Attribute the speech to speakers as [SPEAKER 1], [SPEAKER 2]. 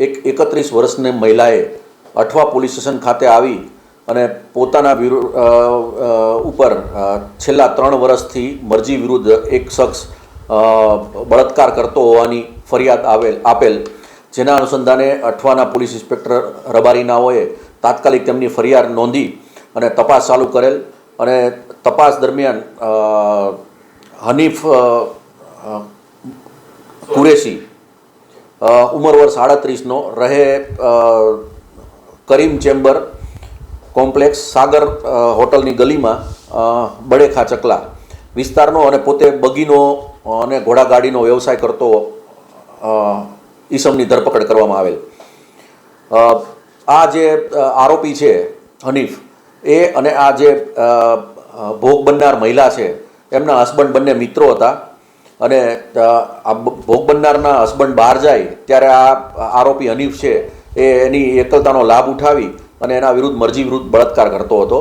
[SPEAKER 1] એક એકત્રીસ વર્ષની મહિલાએ અઠવા પોલીસ સ્ટેશન ખાતે આવી અને પોતાના વિરુ અ, અ, ઉપર છેલ્લા ત્રણ વર્ષથી મરજી વિરુદ્ધ એક શખ્સ બળાત્કાર કરતો હોવાની ફરિયાદ આવેલ આપેલ. જેના અનુસંધાને અઠવાના પોલીસ ઇન્સ્પેક્ટર રબારીનાઓએ તાત્કાલિક તેમની ફરિયાદ નોંધી અને તપાસ ચાલુ કરેલ અને તપાસ દરમિયાન હનીફ કુરેશી ઉંમર વર્ષ સાડત્રીસનો રહે કરીમ ચેમ્બર કોમ્પ્લેક્સ સાગર હોટલની ગલીમાં બડેખા ચકલા. વિસ્તારનો અને પોતે બગીનો અને ઘોડાગાડીનો વ્યવસાય કરતો ઈસમની ધરપકડ કરવામાં આવેલ. આ જે આરોપી છે, હનીફ, એ અને આ જે ભોગ બનનાર મહિલા છે, એમના હસબન્ડ બંને મિત્રો હતા. અને આ ભોગ બનનારના હસબન્ડ બહાર જાય, ત્યારે આ આરોપી હનીફ છે, એ એની એકલતાનો લાભ ઉઠાવી અને એના વિરુદ્ધ મરજી વિરુદ્ધ બળાત્કાર કરતો હતો.